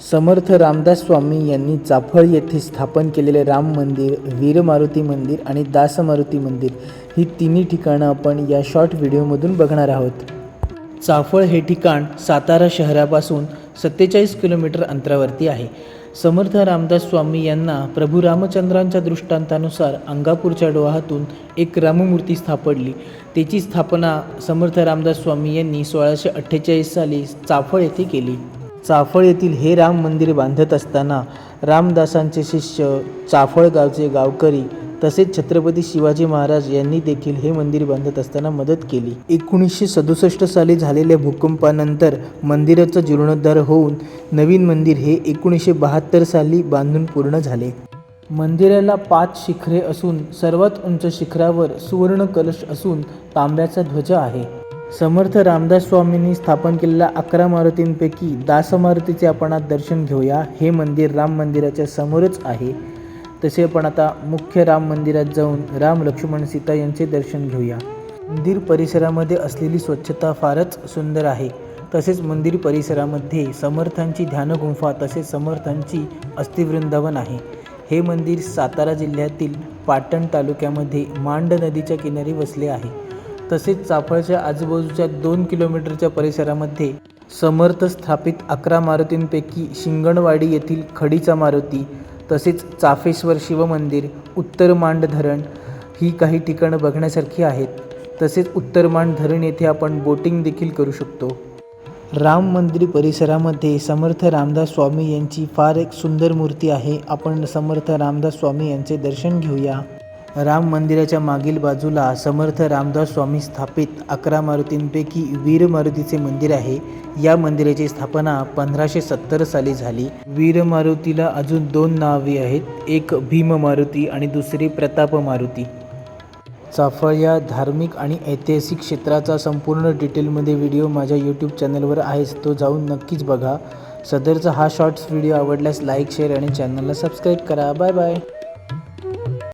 समर्थ रामदास स्वामी यांनी चाफळ येथे स्थापन केलेले राम मंदिर वीरमारुती मंदिर आणि दासमारुती मंदिर ही तिन्ही ठिकाणं आपण या शॉर्ट व्हिडिओमधून बघणार आहोत. चाफळ हे ठिकाण सातारा शहरापासून सत्तेचाळीस किलोमीटर अंतरावरती आहे. समर्थ रामदास स्वामी यांना प्रभू रामचंद्रांच्या दृष्टांतानुसार अंगापूरच्या डोहातून एक राममूर्ती स्थापडली. त्याची स्थापना समर्थ रामदास स्वामी यांनी सोळाशे अठ्ठेचाळीस साली चाफळ येथे केली. चाफळ येथील हे राम मंदिर बांधत असताना रामदासांचे शिष्य चाफळ गावचे गावकरी तसेच छत्रपती शिवाजी महाराज यांनी देखील हे मंदिर बांधत असताना मदत केली. एकोणीसशे सदुसष्ट साली झालेल्या भूकंपानंतर मंदिराचा जीर्णोद्धार होऊन नवीन मंदिर हे एकोणीसशे बहात्तर साली बांधून पूर्ण झाले. मंदिराला पाच शिखरे असून सर्वात उंच शिखरावर सुवर्ण कलश असून तांब्याचा ध्वज आहे. समर्थ रामदास स्वामींनी स्थापन केलेल्या अकरा मारुतींपैकी दास मारुतीचे आपण आज दर्शन घेऊया. हे मंदिर राम मंदिराच्या समोरच आहे. तसे आपण आता मुख्य राम मंदिरात जाऊन राम लक्ष्मण सीता यांचे दर्शन घेऊया. मंदिर परिसरामध्ये असलेली स्वच्छता फारच सुंदर आहे. तसेच मंदिर परिसरामध्ये समर्थांची ध्यानगुंफा तसेच समर्थांची अस्थिवृंदावन आहे. हे मंदिर सातारा जिल्ह्यातील पाटण तालुक्यामध्ये मांड नदीच्या किनारी वसले आहे. तसेच चाफळच्या आजूबाजूच्या दोन किलोमीटरच्या परिसरामध्ये समर्थ स्थापित अकरा मारुतींपैकी शिंगणवाडी येथील खडीचा मारुती तसेच चाफेश्वर शिवमंदिर उत्तर मांड धरण ही काही ठिकाणं बघण्यासारखी आहेत. तसेच उत्तर मांड धरण येथे आपण बोटिंग देखील करू शकतो. राम मंदिर परिसरामध्ये समर्थ रामदास स्वामी यांची फार एक सुंदर मूर्ती आहे. आपण समर्थ रामदास स्वामी यांचे दर्शन घेऊया. राम मंदिराच्या मागील बाजूला समर्थ रामदास स्वामी स्थापित अकरा मारुतींपैकी वीर मारुतीचे मंदिर आहे. या मंदिराची स्थापना पंधराशे सत्तर साली झाली. वीर मारुतीला अजून दोन नावे आहेत. एक भीम मारुती आणि दुसरी प्रताप मारुती. चाफळ या धार्मिक आणि ऐतिहासिक क्षेत्राचा संपूर्ण डिटेलमध्ये व्हिडिओ माझ्या यूट्यूब चॅनलवर आहेच. तो जाऊन नक्कीच बघा. सदरचा हा शॉर्ट्स व्हिडिओ आवडल्यास लाईक शेअर आणि चॅनलला सबस्क्राईब करा. Bye bye.